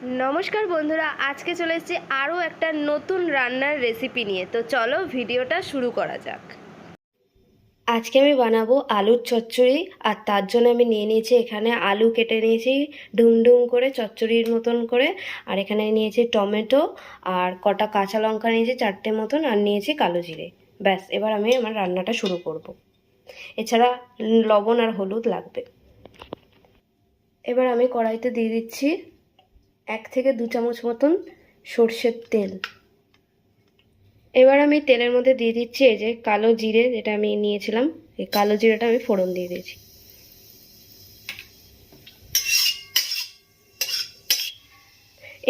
নমস্কার বন্ধুরা, আজকে চলে এসেছি আরও একটা নতুন রান্নার রেসিপি নিয়ে। তো চলো ভিডিওটা শুরু করা যাক। আজকে আমি বানাবো আলুর চচ্চড়ি, আর তার জন্য আমি নিয়ে নিয়েছি এখানে আলু কেটে নিয়েছি ডুমডুম করে চচ্চড়ির মতন করে, আর এখানে নিয়েছি টমেটো, আর কটা কাঁচা লঙ্কা নিয়েছি চারটে মতন, আর নিয়েছি কালো জিরে। ব্যাস, এবার আমি আমার রান্নাটা শুরু করব। এছাড়া লবণ আর হলুদ লাগবে। এবার আমি কড়াইতে দিয়ে দিচ্ছি এক থেকে দু চামচ মতন সর্ষের তেল। এবার আমি তেলের মধ্যে দিয়ে দিচ্ছি এই যে কালো জিরে যেটা আমি নিয়েছিলাম, এই কালো জিরেটা আমি ফোড়ন দিয়ে দিয়েছি।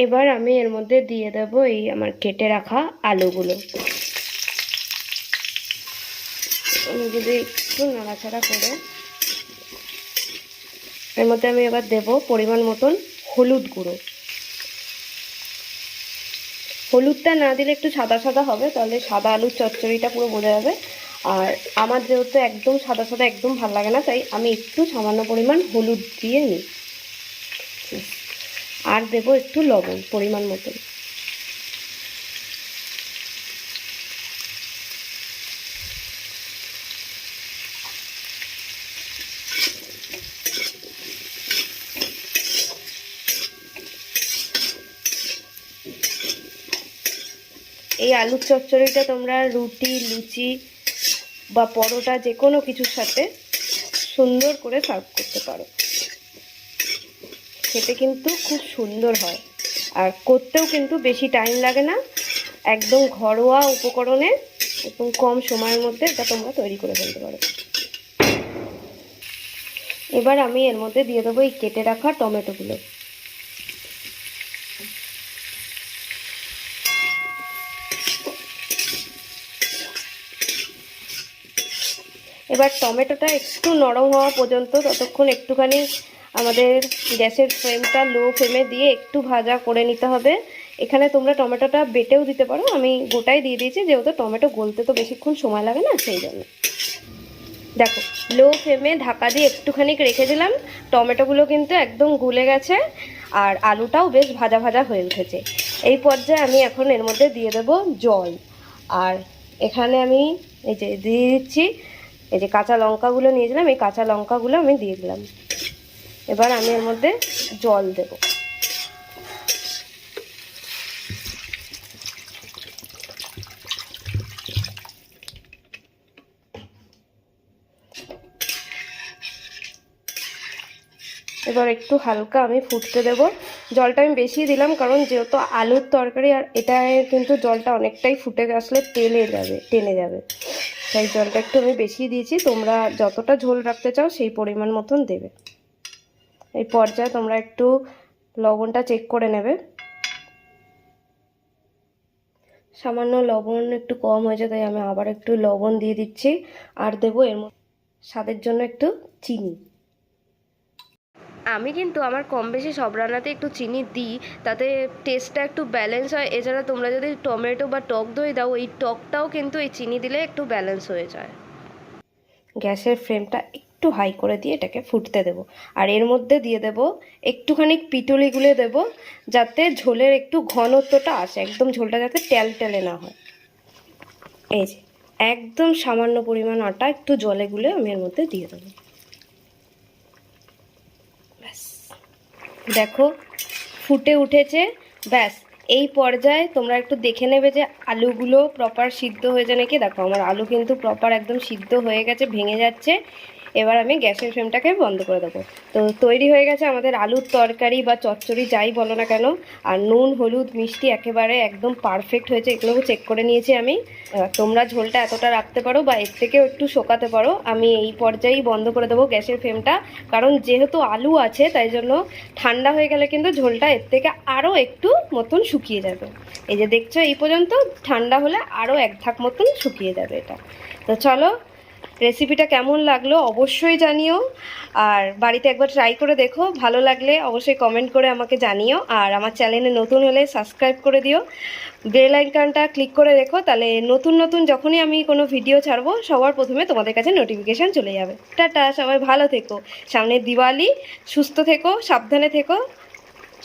এবার আমি এর মধ্যে দিয়ে দেব এই আমার কেটে রাখা আলুগুলো। যদি একটু নাড়াচাড়া করে, এর মধ্যে আমি এবার দেব পরিমাণ মতন হলুদ গুঁড়ো। হলুদটা না দিলে একটু সাদা সাদা হবে, তাহলে সাদা আলুর চচ্চড়িটা পুরো বোঝা যাবে। আর আমার যেহেতু একদম সাদা সাদা একদম ভালো লাগে না, তাই আমি একটু সামান্য পরিমাণ হলুদ দিয়ে নিই। আর দেবো একটু লবণ পরিমাণ মতন। এই আলুর চচ্চড়িটা তোমরা রুটি, লুচি বা পরোটা যে কোনো কিছুর সাথে সুন্দর করে সার্ভ করতে পারো। খেতে কিন্তু খুব সুন্দর হয়। আর করতেও কিন্তু বেশি টাইম লাগে না। একদম ঘরোয়া উপকরণে এবং কম সময়ের মধ্যে এটা তোমরা তৈরি করে ফেলতে পারো। এবার আমি এর মধ্যে দিয়ে দেবো এই কেটে রাখা টমেটোগুলো। এবার টমেটোটা একটু নরম হওয়া পর্যন্ত ততক্ষণ একটুখানি আমাদের গ্যাসের ফ্লেমটা লো ফ্লেমে দিয়ে একটু ভাজা করে নিতে হবে। এখানে তোমরা টমেটোটা বেটেও দিতে পারো। আমি গোটাই দিয়ে দিয়েছি, যেহেতু টমেটো গলতে তো বেশিক্ষণ সময় লাগে না, সেই জন্য। দেখো লো ফ্লেমে ঢাকা দিয়ে একটুখানি রেখে দিলাম। টমেটোগুলো কিন্তু একদম গুলে গেছে আর আলুটাও বেশ ভাজা ভাজা হয়ে উঠেছে। এই পর্যায়ে আমি এখন এর মধ্যে দিয়ে দেব জল। আর এখানে আমি এই যে দিয়ে দিচ্ছি এই যে কাঁচা লঙ্কাগুলো নিয়েছিলাম, এই কাঁচা লঙ্কাগুলো আমি দিয়ে দিলাম। এবার আমি এর মধ্যে জল দেব। এবার একটু হালকা আমি ফুটতে দেব। জলটা আমি বেশি দিলাম কারণ যেহেতু আলুর তরকারি আর এটা কিন্তু জলটা অনেকটাই ফুটে আসলে তেলে যাবে, টেনে যাবে। তাই জলটা একটু আমি বেশি দিয়েছি। তোমরা যতটা ঝোল রাখতে চাও সেই পরিমাণ মতন দেবে। এই পর্যায়ে তোমরা একটু লবণটা চেক করে নেবে। সামান্য লবণ একটু কম হয়েছে, তাই আমি আবার একটু লবণ দিয়ে দিচ্ছি। আর দেবো এর মধ্যে স্বাদের জন্য একটু চিনি। আমি কিন্তু আমার কম বেশি সব রান্নাতে একটু চিনি দিই, তাতে টেস্টটা একটু ব্যালেন্স হয়। এছাড়া তোমরা যদি টমেটো বা টক দই দাও, এই টকটাও কিন্তু এই চিনি দিলে একটু ব্যালেন্স হয়ে যায়। গ্যাসের ফ্লেমটা একটু হাই করে দিয়ে এটাকে ফুটতে দেব। আর এর মধ্যে দিয়ে দেব একটুখানি পিটুলি গুলে দেব, যাতে ঝোলের একটু ঘনত্বটা আসে, একদম ঝোলটা যাতে টেল টেলে না হয়। এই যে, একদম সামান্য পরিমাণ আটা একটু জলে গুলে আমি এর মধ্যে দিয়ে দেবো ব্যাস দেখো, ফুটে উঠেছে। ব্যাস, এই পর্যায়ে তোমরা একটু দেখে নেবে যে আলুগুলো প্রপার সিদ্ধ হয়েছে নাকি। দেখো, আমার আলু কিন্তু প্রপার একদম সিদ্ধ হয়ে গেছে, ভেঙে যাচ্ছে। এবার আমি গ্যাসের ফ্লেমটাকে বন্ধ করে দেবো। তো তৈরি হয়ে গেছে আমাদের আলুর তরকারি বা চচ্চড়ি, যাই বলো না কেন। আর নুন, হলুদ, মিষ্টি একেবারে একদম পারফেক্ট হয়েছে এগুলোকে চেক করে নিয়েছি আমি। তোমরা ঝোলটা এতটা রাখতে পারো বা এর থেকেও একটু শোকাতে পারো। আমি এই পর্যায়েই বন্ধ করে দেবো গ্যাসের ফ্লেমটা। কারণ যেহেতু আলু আছে, তাই জন্য ঠান্ডা হয়ে গেলে কিন্তু ঝোলটা এর থেকে আরও একটু মতন শুকিয়ে যাবে। এই যে দেখছ, এই পর্যন্ত ঠান্ডা হলে আরও এক ধাক মতন শুকিয়ে যাবে এটা। তো চলো রেসিপিটা কেমন লাগল অবশ্যই জানিও। আর বাড়িতে একবার ট্রাই করে দেখো, ভালো লাগলে অবশ্যই কমেন্ট করে আমাকে জানিও। আর আমার চ্যানেলে নতুন হলে সাবস্ক্রাইব করে দিও। বেল আইকনটা ক্লিক করে রেখো, তাহলে নতুন নতুন যখনই আমি কোনো ভিডিও ছাড়বো, সবার প্রথমে তোমাদের কাছে নোটিফিকেশান চলে যাবে। টাটা, সবাই ভালো থেকো। সামনে দিওয়ালি, সুস্থ থেকো, সাবধানে থেকো।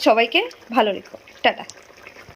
সবাইকে ভালো রেখো। টাটা।